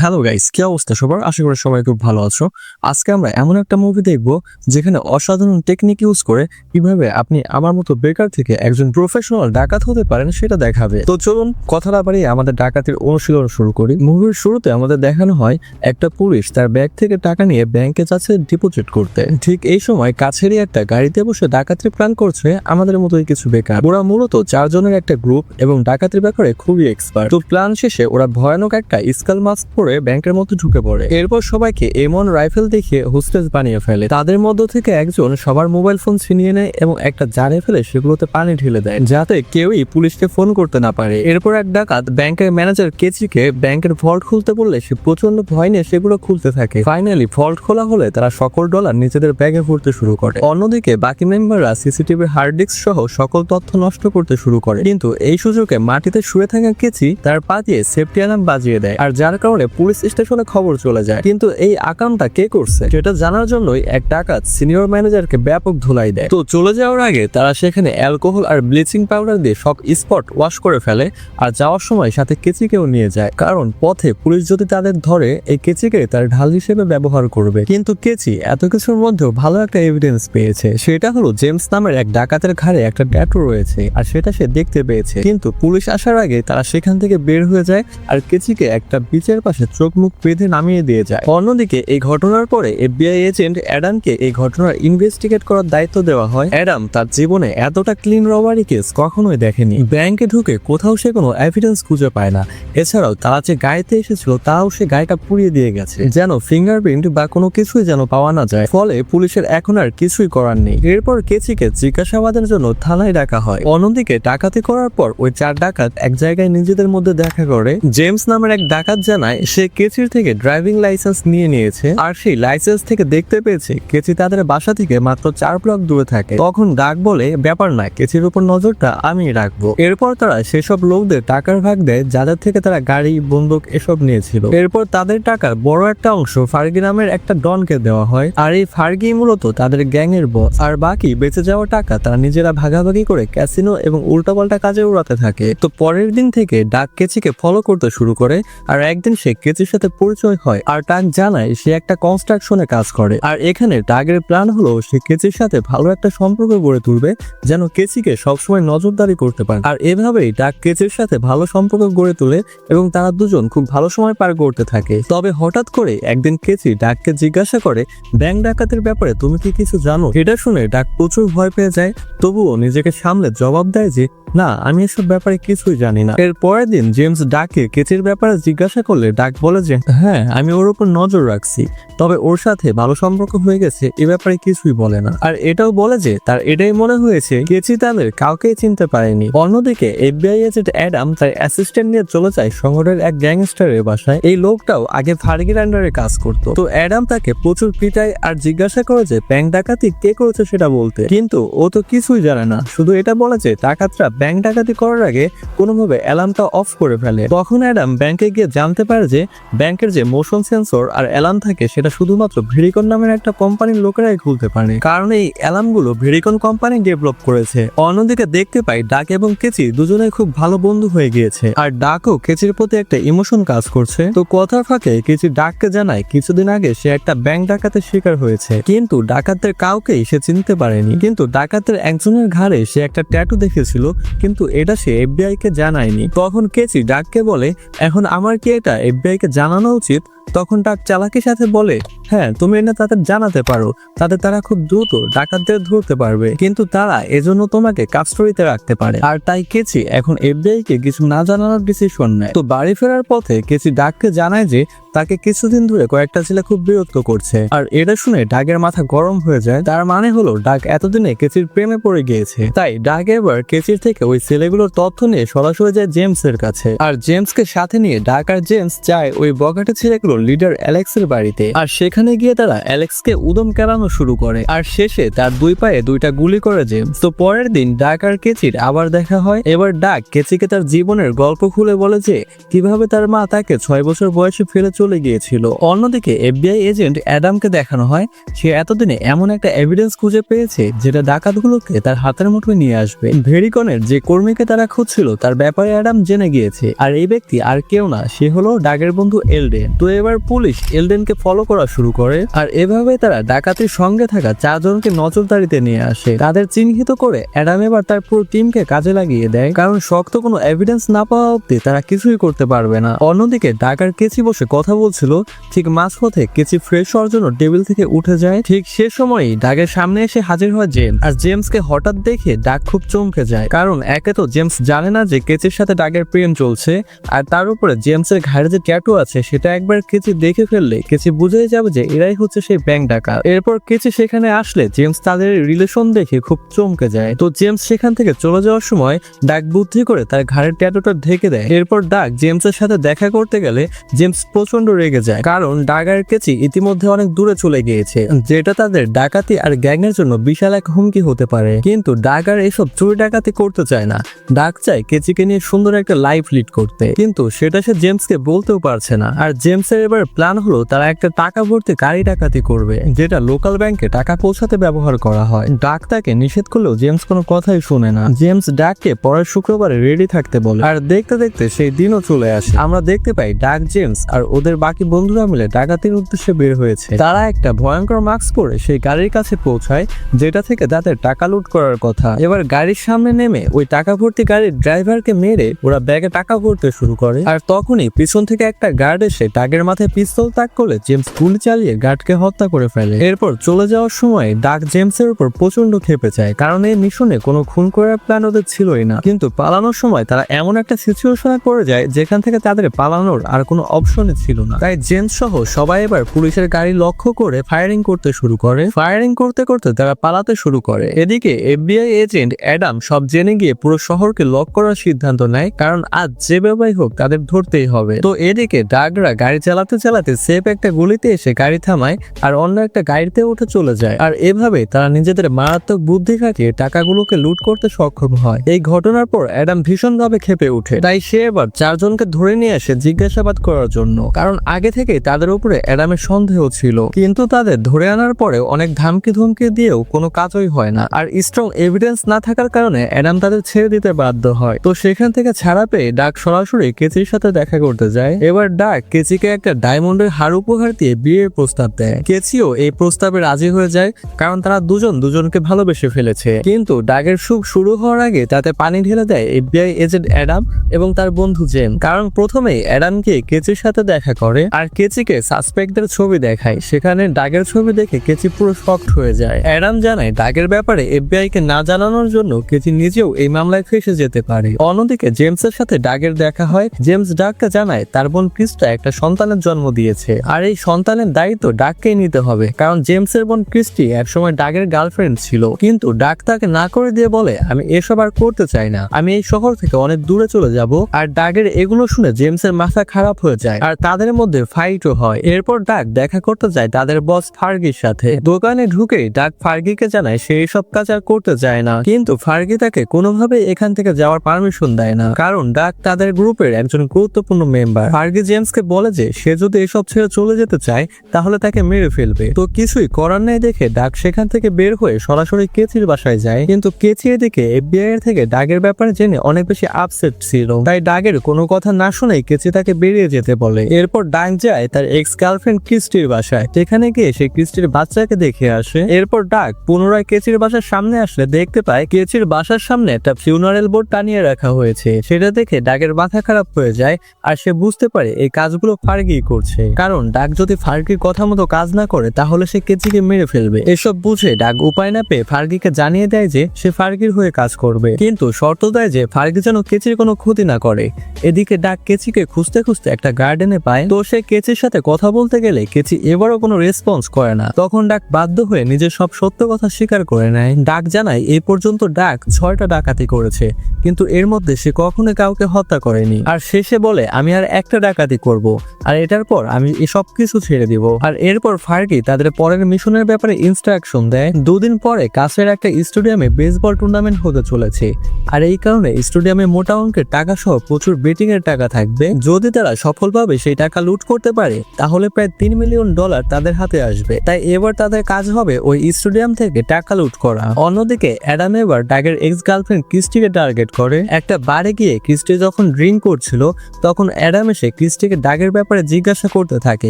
Hello guys কি অবস্থা সবার? আশা করি সবাই খুব ভালো আছো। আজকে আমরা এমন একটা মুভি দেখব, যেখানে অসাধারণ টেকনিক ইউজ করে কীভাবে আপনি আমার মতো বেকার থেকে একজন প্রফেশনাল ডাকাত হতে পারেন সেটা দেখাবে। তো চলুন, কথা না বাড়িয়ে আমাদের ডাকাতির অনুশীলন শুরু করি। মুভির শুরুতে আমাদের দেখানো হয় একটা পুলিশ তার ব্যাগ থেকে টাকা নিয়ে ব্যাংকে যাচ্ছে ডিপোজিট করতে। ঠিক এই সময় কাছেরই একটা গাড়িতে বসে ডাকাতির প্ল্যান করছে আমাদের মতোই কিছু বেকার। ওরা মূলত চারজনের একটা গ্রুপ এবং ডাকাতির ব্যাপারে খুবই এক্সপার্ট তো প্ল্যান শেষে ওরা ভয়ানক একটা স্কাল মাস্ক পরে ব্যাংকের মধ্যে ঢুকে পড়ে। এরপর সবাইকে এমন রাইফেল দেখিয়ে হোস্টেজ বানিয়ে ফেলে। তাদের মধ্য থেকে একজন সবার মোবাইল ফোন ছিনিয়ে নেয় এবং একটা জারে ফেলে সেগুলোতে পানি ঢেলে দেয়, যাতে কেউই পুলিশকে ফোন করতে না পারে। এরপর এক ডাকাত ব্যাংকের ম্যানেজার কেচিকে ব্যাংকের ভল্ট খুলতে বললে সে প্রচণ্ড ভয় নিয়ে সেগুলো খুলতে থাকে। ফাইনালি ভল্ট খোলা হলে তারা সকল ডলার নিজেদের ব্যাগে ভরতে শুরু করে। অন্যদিকে বাকি মেম্বাররা সিসিটিভির হার্ড ডিস্ক সহ সকল তথ্য নষ্ট করতে শুরু করে। কিন্তু এই সুযোগে মাটিতে শুয়ে থাকা কেচি তার পা দিয়ে সেফটি অ্যালার্ম বাজিয়ে দেয়। আর যার কারণে পুলিশ স্টেশনে খবর চলে যায়। কিন্তু এই আকামটা কে করছে? সেটা জানার জন্যই এক ডাকাত সিনিয়র ম্যানেজারকে ব্যাপক ধুলাই দেয়। তো চলে যাওয়ার আগে তারা সেখানে অ্যালকোহল আর ব্লিচিং পাউডার দিয়ে সব স্পট ওয়াশ করে ফেলে আর যাওয়ার সময় সাথে কেচিকেও নিয়ে যায়। কারণ পথে পুলিশ যদি তাদের ধরে, এই কেচিকে তার ঢাল হিসেবে ব্যবহার করবে। কিন্তু কেচি এত কিছুর মধ্যেও ভালো একটা এভিডেন্স পেয়েছে। সেটা হলো জেমস নামের এক ডাকাতের ঘাড়ে একটা ট্যাটু রয়েছে আর সেটা সে দেখতে পেয়েছে। কিন্তু পুলিশ আসার আগে তারা সেখান থেকে বের হয়ে যায় আর কেচিকে একটা বিচের পাশে চোখ মুখ বেঁধে নামিয়ে দিয়ে যায়। অন্যদিকে, এই ঘটনার পরে এফবিআই এজেন্ট অ্যাডামকে এই ঘটনার ইনভেস্টিগেট করার দায়িত্ব দেওয়া হয়। অ্যাডাম তার জীবনে এতটা ক্লিন রবারি কেস কখনোই দেখেনি। ব্যাংকে ঢুকে কোথাও সে কোনো এভিডেন্স খুঁজে পায় না। এছাড়াও তারা যে গাড়িতে এসেছিল, তাও সে গাড়িটা পুড়িয়ে দিয়ে গেছে। যেন ফিঙ্গারপ্রিন্ট বা কোনো কিছুই যেন পাওয়া না যায়। ফলে পুলিশের এখন আর কিছুই করার নেই। এরপর কেচিকে জিজ্ঞাসাবাদের জন্য থানায় ডাকা হয়। অন্যদিকে, ডাকাতি করার পর ওই চার ডাকাত এক জায়গায় নিজেদের মধ্যে দেখা করে। জেমস নামের এক ডাকাত জানায় সে কেচির থেকে ড্রাইভিং লাইসেন্স নিয়ে নিয়েছে আর সেই লাইসেন্স থেকে দেখতে পেয়েছে কেচি তাদের বাসা থেকে মাত্র চার ব্লক দূরে থাকে। তখন ডাক বলে, ব্যাপার না কেচির উপর নজরটা আমি রাখব। এরপর তারা সেসব লোকদের টাকার ভাগ দেয়, যাদের থেকে তারা গাড়ি, বন্দুক এসব নিয়েছিল। এরপর তাদের টাকার বড় একটা অংশ ফার্গি নামের একটা ডনকে দেওয়া হয়। আর এই ফার্গি মূলত তাদের গ্যাং এর বস আর বাকি বেঁচে যাওয়া টাকা তারা নিজেরা ভাগাভাগি করে ক্যাসিনো এবং উল্টাপাল্টা কাজে উড়াতে থাকে। তো পরের দিন থেকে ডাক কেচিকে ফলো করতে শুরু করে। আর একদিন সে কেচির সাথে পরিচয় হয় আর ডাক জানায় সে একটা কনস্ট্রাকশনে কাজ করে। আর এখানে ডাকের প্ল্যান হলো সে কেচির সাথে ভালো একটা সম্পর্ক গড়ে তুলবে, যেন কেচিকে সবসময় নজরদারি করতে পারে। আর এভাবেই ডাক কেচির সাথে ভালো সম্পর্ক গড়ে তোলে এবং তারা দুজন খুব ভালো সময় পার করতে থাকে। তবে হঠাৎ করে একদিন কেচি ডাককে জিজ্ঞাসা করে ব্যাংক ডাকাতের ব্যাপারে তুমি কি কিছু জানো? এটা শুনে ডাক প্রচুর ভয় পেয়ে যায়, তবুও নিজেকে সামলে জবাব দেয় যে না, আমি এসব ব্যাপারে কিছুই জানি না। এর পরের দিন জেমস ডাকে কেচির ব্যাপারে জিজ্ঞাসা করলে ডাক বলে যে হ্যাঁ আমি ওর উপর নজর রাখছি, তবে ওর সাথে ভালো সম্পর্ক হয়ে গেছে, এ ব্যাপারে কিছুই বলে না। আর এটাও বলে যে, তার এটাই মনে হয়েছে, কেচি তাদের কাউকেই চিনতে পারেনি। অন্যদিকে এফবিআই এজেন্ট অ্যাডাম তার অ্যাসিস্ট্যান্ট নিয়ে চলে যায় শহরের এক গ্যাংস্টারের বাসায়। এই লোকটাও আগে ফার্গির আন্ডারে কাজ করত। তো অ্যাডাম তাকে প্রচুর পিটায় আর জিজ্ঞাসা করে যে, ব্যাংক ডাকাতি কে করেছে সেটা বলতে? কিন্তু ও তো কিছুই জানে না। শুধু এটা বলে যে, ডাকাতরা ব্যাংক ডাকাতি করার আগে কোনোভাবে অ্যালার্মটা অফ করে ফেলে। তখন অ্যাডাম ব্যাংকে গিয়ে জানতে পারে যে ব্যাংকের যে মোশন সেন্সর আর অ্যালার্ম থাকে, সেটা শুধুমাত্র ভেরিকন নামের একটা কোম্পানির লোকেরাই খুলতে পারে। কারণ এই অ্যালার্মগুলো ভেরিকন কোম্পানি ডেভেলপ করেছে। অন্যদিকে দেখতে পাই, ডাক এবং কেচি দুজনে খুব ভালো বন্ধু হয়ে গিয়েছে। আর ডাকও কেচির প্রতি একটা ইমোশন কাজ করছে। তো কথার ফাঁকে কেচি ডাককে জানায়, কিছুদিন আগে সে একটা ব্যাংক ডাকাতের শিকার হয়েছে। কিন্তু ডাকাতদের কাউকেই সে চিনতে পারেনি। কিন্তু ডাকাতের একজনের ঘাড়ে সে একটা ট্যাটু দেখেছিল কিন্তু এটা সে এফবিআই কে জানায়নি। তখন কেচি ডাককে বলে, এখন আমার কি এটা এফবিআই কে জানানো উচিত? তখন ডাক চালাকির সাথে বলে হ্যাঁ তুমি এটা তাদের জানাতে পারো। তাতে তারা খুব দ্রুত ডাকাতদের ধরতে পারবে। কিন্তু তারা এজন্য তোমাকে কাস্টডিতে রাখতে পারে। আর তাই কেচি এখন এফবিআই কে কিছু না জানানোর ডিসিশন নেয়। তো বাড়ি ফেরার পথে কেচি ডাককে জানায় যে, তাকে কিছুদিন ধরে কয়েকটা ছেলে খুব বিরক্ত করছে। আর এটা শুনে ডাকের মাথা গরম হয়ে যায়। তার মানে হলো, ডাক এতদিনে কেচির প্রেমে পড়ে গিয়েছে। তাই ডাক এবার কেচির থেকে ওই ছেলেগুলোর তথ্য নিয়ে সরাসরি যায় জেমস এর কাছে। আর জেমসকে সাথে নিয়ে ডাক আর জেমস চায় ওই বগাটে ছেলেগুলোর লিডার অ্যালেক্সের বাড়িতে। আর সেখানে গিয়ে তারা অ্যালেক্সকে উদম কেলানো শুরু করে। আর শেষে তার দুই পায়ে দুইটা গুলি করে জেমস তো পরের দিন ডাক আর কেচির আবার দেখা হয়? এবার ডাক কেচিকে তার জীবনের গল্প খুলে বলে যে, কীভাবে তার মা তাকে ছয় বছর বয়সে ফেলে চলে গিয়েছিল? অন্যদিকে এফবিআই এজেন্ট অ্যাডামকে দেখানো হয়, সে এতদিনে এমন একটা এভিডেন্স খুঁজে পেয়েছে, যেটা ডাকাতগুলোকে তার হাতের মুঠোয় নিয়ে আসবে। ভেরিকনের যে কর্মীকে তারা খুঁজছিল, তার ব্যাপারে অ্যাডাম জেনে গিয়েছে। আর এই ব্যক্তি আর কেউ না, সে হলো ডাগের বন্ধু এলডেন। তো এবার পুলিশ এলডেনকে ফলো করা শুরু করে আর এভাবে তারা ডাকাতির সঙ্গে থাকা চারজনকে নজরদারিতে নিয়ে আসে। তাদের চিহ্নিত করে অ্যাডাম এবার তার পুরো টিমকে কাজে লাগিয়ে দেয়। কারণ শক্ত কোনো এভিডেন্স না পাওয়া অব্দি তারা কিছুই করতে পারবে না। অন্যদিকে ডাকার কেচি বসে কথা বলছিল, ঠিক মাঝপথে কেচি ফ্রেশ হওয়ার জন্য টেবিল থেকে উঠে যায়। ঠিক সে সময়ই ডাকের সামনে এসে হাজির হয় জেম আর জেমসকে হঠাৎ দেখে ডাক খুব চমকে যায়। কারণ একে তো জেমস জানে না যে কেচির সাথে ডাকের প্রেম চলছে। আর তার উপরে জেমসের ঘাড়ে যে ট্যাটু আছে, সেটা একবার কেচি দেখে ফেললে কেচি বুঝেই যাবে যে এরাই হচ্ছে সেই ব্যাংক ডাকাত। এরপর কেচি সেখানে আসলে জেমস তাদের রিলেশন দেখে খুব চমকে যায়। তো জেমস সেখান থেকে চলে যাওয়ার সময় ডাক বুদ্ধি করে তার ঘাড়ের ট্যাটুটা ঢেকে দেয়। এরপর ডাক জেমসের সাথে দেখা করতে গেলে জেমস প্রচণ্ড রেগে যায়। কারণ ডাক আর কেচি ইতিমধ্যে অনেক দূরে চলে গিয়েছে, যেটা তাদের ডাকাতি আর গ্যাংয়ের জন্য বিশাল এক হুমকি হতে পারে। কিন্তু ডাক আর এসব চুরি ডাকাতি করতে চায় না। ডাক চায় কেচিকে নিয়ে সুন্দর একটা লাইফ লিড করতে। কিন্তু সেটা সে জেমসকে বলতেও পারছে না। আর জেমসের এবার প্ল্যান হলো তারা একটা টাকা ভর্তি গাড়ি ডাকাতি করবে, যেটা লোকাল ব্যাংকে টাকা পৌঁছাতে ব্যবহার করা হয়। ডাক তাকে নিষেধ করলেও জেমস কোনো কথাই শুনে না। জেমস ডাককে পরের শুক্রবারে রেডি থাকতে বলে। আর দেখতে দেখতে সেই দিনও চলে আসে। আমরা দেখতে পাই ডাক জেমস আর ওদের বাকি বন্ধুরা মিলে ডাকাতির উদ্দেশ্যে বের হয়েছে। তারা একটা ভয়ঙ্কর মাস্ক পরে সেই গাড়ির কাছে পৌঁছায়, যেটা থেকে তাদের টাকা লুট করার কথা। এবার গাড়ির সামনে নেমে ওই টাকা ভর্তি গাড়ির ড্রাইভারকে মেরে ওরা ব্যাগে টাকা ভরতে শুরু করে। আর তখনই পিছন থেকে একটা গার্ড এসে ডাকের মাথায় পিস্তল তাক করলে জেমস গুলি চালিয়ে গার্ডকে হত্যা করে ফেলে। এরপর চলে যাওয়ার সময় ডাক জেমসের উপর প্রচণ্ড খেপে যায়, কারণ এই মিশনে কোনো খুন করার প্ল্যান ওদের ছিলই না। কিন্তু পালানোর সময় তারা এমন একটা সিচুয়েশনে পড়ে যায়, যেখান থেকে তাদের পালানোর আর কোনো অপশনই ছিল না। তাই জেমস সহ সবাই এবার পুলিশের গাড়ি লক্ষ্য করে ফায়ারিং করতে শুরু করে। ফায়ারিং করতে করতে তারা পালাতে শুরু করে। এদিকে এফবিআই এজেন্ট অ্যাডাম সব জেনে গিয়ে পুরো শহরকে লক করার সিদ্ধান্ত নেয়, কারণ আজ যে ব্যাপারই হোক তাদের ধরতেই হবে। তো এদিকে ডাগরা গাড়ি চালাতে চালাতে সেফ একটা গলিতে এসে গাড়ি থামায় আর অন্য একটা গাড়িতে উঠে চলে যায়। আর এভাবে তারা নিজেদের মারাত্মক বুদ্ধি খাটিয়ে টাকাগুলোকে লুট করতে সক্ষম হয়। এই ঘটনার পর অ্যাডাম ভীষণভাবে খেপে ওঠে। তাই সে এবার চারজনকে ধরে নিয়ে আসে জিজ্ঞাসাবাদ করার জন্য। কারণ আগে থেকে তাদের উপরে অ্যাডামের সন্দেহ ছিল। কিন্তু তাদের ধরে আনার পরে অনেক ধামকি ধমকি দিয়েও কোনো কাজই হয় না। আর স্ট্রং এভিডেন্স না থাকার কারণে অ্যাডাম তাদের ছেড়ে দিতে বাধ্য হয়। তো সেখান থেকে ছাড়া পেয়ে ডাক সরাসরি কেচির সাথে দেখা করতে যায়। এবার ডাক কেচিকে একটা ডায়মন্ডের হার উপহার দিয়ে বিয়ের প্রস্তাব দেয়। কেচিও এই প্রস্তাবে রাজি হয়ে যায়, কারণ তারা দুজন দুজনকে ভালোবেসে ফেলেছে। কিন্তু ডাকের সুখ শুরু হওয়ার আগে তাতে পানি ঢেলে দেয় এফবিআই এজেন্ট অ্যাডাম এবং তার বন্ধু জেম কারণ প্রথমেই অ্যাডামকে কেচির সাথে দেখা করে আর কেচিকে সাসপেক্টদের ছবি দেখায়। সেখানে ডাগের ছবি দেখে কেচি পুরো শকড হয়ে যায়। অ্যাডাম জানায় ডাগের ব্যাপারে এফবিআই কে না জানানোর জন্য কেচি নিজেও এই মামলায় ফেসে যেতে পারে। অন্যদিকে জেমসের সাথে ডাগের দেখা হয়। জেমস ডাককে জানায়, তার বোন ক্রিস্টা একটা সন্তানের জন্ম দিয়েছে। আর এই সন্তানের দায়িত্ব ডাককেই নিতে হবে, কারণ জেমসের বোন ক্রিস্টি একসময় ডাকের গার্লফ্রেন্ড ছিল। কিন্তু ডাক তাকে না করে দিয়ে বলে, আমি এসব আর করতে চাই না। আমি এই শহর থেকে অনেক দূরে চলে যাব। আর ডাগের এগুলো শুনে জেমসের মাথা খারাপ হয়ে যায় আর তাদের মধ্যে ফাইটও হয়। এরপর ডাক দেখা করতে যায় তাদের বস ফার্গির সাথে। দোকানে ঢুকে ডাক ফার্গিকে জানায়, সে সব কাজ আর করতে চায় না। কিন্তু ফার্গি তাকে কোনোভাবে এখান থেকে যাওয়ার পারমিশন দেয় না, কারণ ডাক তাদের গ্রুপের একজন গুরুত্বপূর্ণ মেম্বার ফার্গি জেমসকে বলে যে, সে যদি এসব ছেড়ে চলে যেতে চায়, তাহলে তাকে মেরে ফেলবে। তো কিছুই করার নেই দেখে ডাক সেখান থেকে বের হয়ে সরাসরি কেচির বাসায় যায়। কিন্তু কেচি এদিকে এফবিআই এর থেকে ডাগের ব্যাপারে জেনে অনেক বেশি আপসেট ছিল। তাই ডাগের কোনো কথা না শুনেই কেচি তাকে বেরিয়ে যেতে বলে। এরপর ডাক যায় তার এক্স গার্লফ্রেন্ড ক্রিস্টির বাসায়। সেখানে গিয়ে সে ক্রিস্টির বাচ্চাকে দেখে আসে। এরপর ডাক পুনরায় কেচির বাসার সামনে আসলে দেখতে পায় কেচির বাসার সামনে একটা ফিউনারেল বোর্ড টানিয়ে রাখা হয়েছে। সেটা দেখে ডাকের মাথা খারাপ হয়ে যায় আর সে বুঝতে পারে এই কাজগুলো ফার্গি করছে। কারণ ডাক যদি ফার্গির কথা মতো কাজ না করে, তাহলে সে কেচিকে মেরে ফেলবে। এসব বুঝে ডাক উপায় না পেয়ে ফার্গিকে জানিয়ে দেয় যে সে ফার্গির হয়ে কাজ করবে। কিন্তু শর্ত দেয় যে ফার্গি যেন কেচির কোনো ক্ষতি না করে। এদিকে ডাক কেচিকে খুঁজতে খুঁজতে একটা গার্ডেনে পায়। তো সে কেচির সাথে কথা বলতে গেলে কেচি এবারও কোনো রেসপন্স করে না। তখন ডাক বাধ্য হয়ে নিজের সব সত্য কথা স্বীকার করে নেয়। ডাক জানায় এই পর্যন্ত ডাক ছয়টা ডাকাতি করেছে, কিন্তু এর মধ্যে সে কখনো কাউকে হত্যা করেনি। আর শেষে বলে, আমি আর একটা ডাকাতি করব। আর এটার পর আমি এই সব কিছু ছেড়ে দিব। আর এরপর ফার্গি তাদের পরের মিশনের ব্যাপারে ইনস্ট্রাকশন দেয়। দুদিন পরে কাছের একটা স্টেডিয়ামে বেসবল টুর্নামেন্ট হতে চলেছে। আর এই কারণে স্টেডিয়ামে মোটা অঙ্কের টাকা সহ প্রচুর বেটিং এর টাকা থাকবে। যদি তারা সফলভাবে সেই টাকা লুট করতে পারে, তাহলে প্রায় তিন মিলিয়ন ডলার তাদের হাতে আসবে। তাই এবার তাদের কাজ হবে ওই স্টেডিয়াম থেকে টাকা লুট করা। অন্যদিকে অ্যাডাম এবার ডাগের এক্স গার্লফ্রেন্ড ক্রিস্টিকে টার্গেট করে। একটা বারে গিয়ে ক্রিস্টি যখন ড্রিঙ্ক করছিল, তখন অ্যাডাম এসে ক্রিস্টিকে ডাগের ব্যাপারে জিজ্ঞাসা করতে থাকে,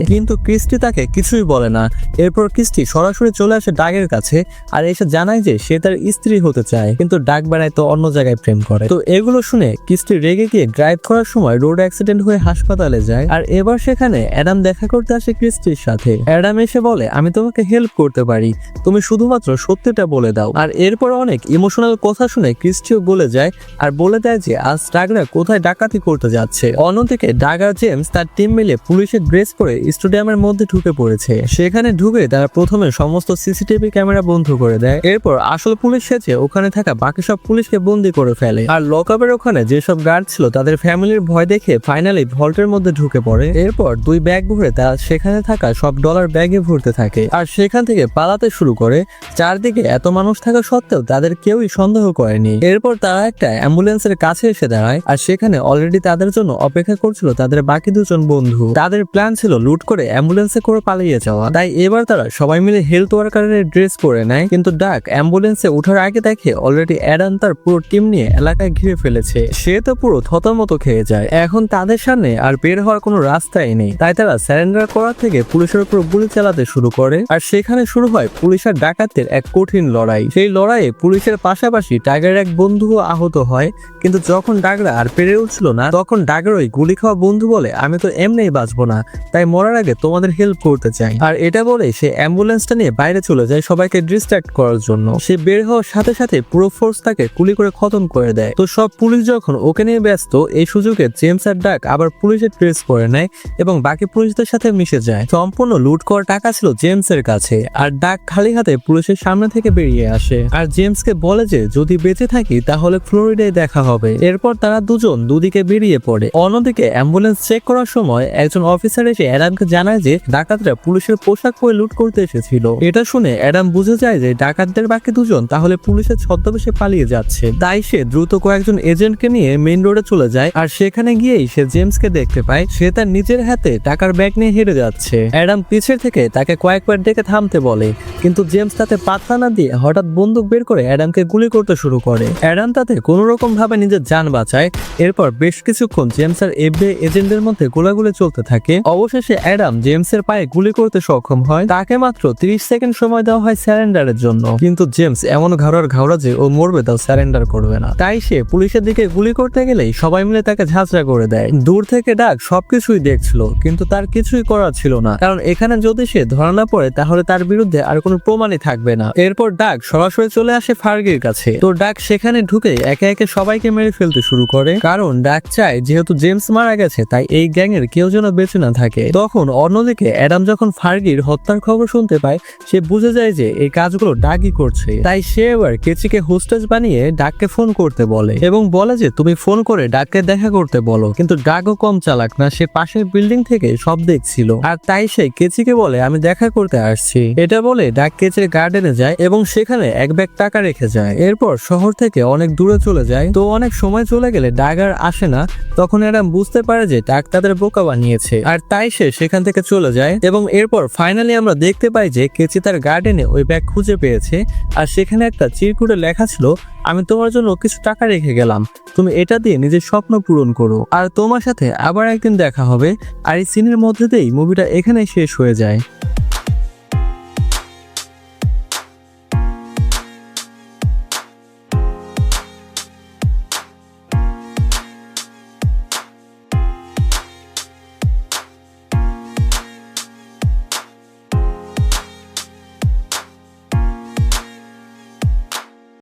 কিন্তু ক্রিস্টি তাকে কিছুই বলে না। এরপর ক্রিস্টি সরাসরি চলে আসে ডাগের কাছে আর এসে জানায় যে সে তার স্ত্রী হতে চায়, কিন্তু ডাক বেড়ায় তো অন্য জায়গায় প্রেম করে। তো এগুলো শুনে ক্রিস্টি রেগে গিয়ে ড্রাইভ করার সময় রোড অ্যাক্সিডেন্ট হয়ে হাসপাতালে যায় আর এবার সেখানে অ্যাডাম দেখা করতে আসে ক্রিস্টির সাথে। অ্যাডাম এসে বলে, আমি তোমাকে হেল্প করতে পারি। তুমি শুধুমাত্র সত্যিটা বলে দাও। আর এরপর অনেক ইমোশনাল কথা শুনে ক্রিস্টিও বলে যায় আর বলে দেয় যে, আজ ডাগরা কোথায় ডাকাতি করতে যাচ্ছে? অন্যদিকে ডাগার জেমস তার টিম মিলে পুলিশের ড্রেস পরে স্টেডিয়ামের মধ্যে ঢুকে পড়েছে। সেখানে ঢুকে তারা প্রথমে সমস্ত সিসিটিভি ক্যামেরা বন্ধ করে দেয়। এরপর আসল পুলিশ সেজে ওখানে থাকা বাকি সব পুলিশকে বন্দি করে ফেলে। আর লক লকআপের ওখানে যেসব গার্ড ছিল, তাদের ফ্যামিলির ভয় দেখে ফাইনালি ভল্টের মধ্যে ঢুকে পড়ে। এরপর দুই ব্যাগ ভরে তারা সেখানে থাকা সব ডলার ব্যাগে ভরতে থাকে। আর সেখান থেকে পালাতে শুরু করে। চারদিকে এত মানুষ থাকা সত্ত্বেও তাদের কেউই সন্দেহ করেনি। এরপর তারা একটা অ্যাম্বুলেন্সের কাছে এসে দাঁড়ায়। আর সেখানে অলরেডি তাদের জন্য অপেক্ষা করছিল তাদের বাকি দুজন বন্ধু। তাদের প্ল্যান ছিল লুট করে অ্যাম্বুলেন্সে করে পালিয়ে যাওয়া। তাই এবার তারা সবাই মিলে হেলথ ওয়ার্কারের ড্রেস পরে নেয়। কিন্তু ডাক অ্যাম্বুলেন্সে ওঠার আগে দেখে অলরেডি অ্যাডান তার পুরো টিম নিয়ে এলাকায় ঘিরে ফেলেছে। সে তো পুরো থতর মতো খেয়ে যায়। এখন তাদের সামনে আর বের হওয়ার কোনো রাস্তাই নেই। তাই তারা স্যারেন্ডার করার থেকে পুলিশের উপর গুলি চালাতে শুরু করে। আর সেখানে শুরু হয় পুলিশ আর ডাকাতদের এক কঠিন লড়াই। সেই লড়াইয়ে পুলিশের পাশাপাশি টাইগারের এক বন্ধুও আহত হয়। কিন্তু যখন ডাগরা আর পেরে উঠছিল না, তখন ডাগের ওই গুলি খাওয়া বন্ধু বলে, আমি তো এমনিই বাঁচবো না। তাই মরার আগে তোমাদের হেল্প করতে চাই। আর এটা বলে সে অ্যাম্বুলেন্সটা নিয়ে বাইরে চলে যায় সবাইকে ডিস্ট্রাক্ট করার জন্য। সে বের হওয়ার সাথে সাথে পুরো ফোর্স তাকে গুলি করে খতম করে দেয়। তো সব পুলিশ যখন ওকে নিয়ে ব্যস্ত, এই সুযোগে জেমস আর ডাক আবার পুলিশের ড্রেস পরে নেয় এবং বাকি পুলিশদের সাথে মিশে যায়। সম্পূর্ণ লুট করা টাকা ছিল জেমসের কাছে। আর ডাক খালি হাতে পুলিশের সামনে থেকে বেরিয়ে আসে। আর জেমসকে বলে যে, যদি বেঁচে থাকি, তাহলে ফ্লোরিডায় দেখা হবে। এরপর তারা দুজন দুদিকে বেরিয়ে পড়ে। অন্যদিকে অ্যাম্বুলেন্স চেক করার সময় একজন অফিসার এসে অ্যাডামকে জানায় যে ডাকাতরা পুলিশের পোশাক পরে লুট করতে এসেছিল। এটা শুনে অ্যাডাম বুঝে যায় যে ডাকাতদের বাকি দুজন তাহলে পুলিশের ছদ্মবেশে পালিয়ে যাচ্ছে। তাই সে দ্রুত কয়েকজন এজেন্টকে নিয়ে মেইন রোডে চলে যায় আর সেখানে গিয়েই সে জেমসকে দেখতে পায়। সে তার নিজের হাতে টাকার ব্যাগ নিয়ে হেরে যাচ্ছে। অ্যাডাম পিছের থেকে তাকে কয়েকবার ডেকে থামতে বলে, কিন্তু জেমস তাতে পাত্তা না দিয়ে হঠাৎ বন্দুক বের করে অ্যাডামকে গুলি করতে শুরু করে। অ্যাডাম তাতে কোনো রকম ভাবে নিজের যান বাঁচায়। এরপর বেশ কিছুক্ষণ জেমস আর এফবিআই এজেন্টদের মধ্যে গোলাগুলি চলতে থাকে। অবশেষে অ্যাডাম জেমসের পায়ে গুলি করতে সক্ষম হয়। তাকে মাত্র 30 সেকেন্ড সময় দেওয়া হয় স্যারেন্ডারের জন্য। কিন্তু জেমস এমন ঘাড়ার ঘাওড়া যে ও মরবে তাও স্যারেন্ডার করবে না। তাই সে পুলিশের দিকে গুলি করতে গেলেই সবাই মিলে তাকে ঝাঁঝরা করে দেয়। দূর থেকে ডাক সবকিছুই দেখছিল, কিন্তু তার কিছুই করার ছিল না। কারণ এখানে যদি সে ধরা না পড়ে, তাহলে তার বিরুদ্ধে আর কোনো প্রমাণই থাকবে না। এরপর ডাক সরাসরি চলে আসে ফার্গির কাছে। তো ডাক সেখানে ঢুকে একে একে সবাইকে মেরে ফেলতে শুরু করে। কারণ ডাক চায়, যেহেতু জেমস মারা গেছে, তাই এই গ্যাং এর কেউ যেন বেঁচে না থাকে। তখন অন্যদিকে অ্যাডাম যখন ফার্গির হত্যার খবর শুনতে পায়, সে বুঝে যায় যে এই কাজগুলো ডাকই করছে। তাই সে এবার কেচিকে হোস্টেজ বানিয়ে ডাককে ফোন করতে বলে এবং বলে যে, তুমি ফোন করে ডাককে দেখা করতে বলো। কিন্তু ডাকও কম চালাক না, সে পাশের বিল্ডিং থেকে সব দেখছিল। আর তাই সে কেচিকে বলে, আমি দেখা করতে আসছি। এটা বলে ডাক কেচের গার্ডেনে যায় এবং সেখানে এক ব্যাগ টাকা রেখে যায়। এরপর শহর থেকে অনেক দূরে চলে যায়। তো অনেক সময় চলে গেলে ডাক আর আসে না। তখন এরা বুঝতে পারে যে ডাক তাদের বোকা বানিয়েছে। আর তাই সে সেখান থেকে চলে যায় এবং এরপর ফাইনালি আমরা দেখতে পাই যে কেচি তার গার্ডেনে ওই ব্যাগ খুঁজে পেয়েছে। আর সেখানে একটা চিরকুটে লেখা ছিল, আমি তোমার জন্য কিছু টাকা রেখে গেলাম। তুমি এটা দিয়ে নিজের স্বপ্ন পূরণ করো। আর তোমার সাথে আবার একদিন দেখা হবে। আর এই সিনের মধ্যে দিয়েই মুভিটা এখানে শেষ হয়ে যায়।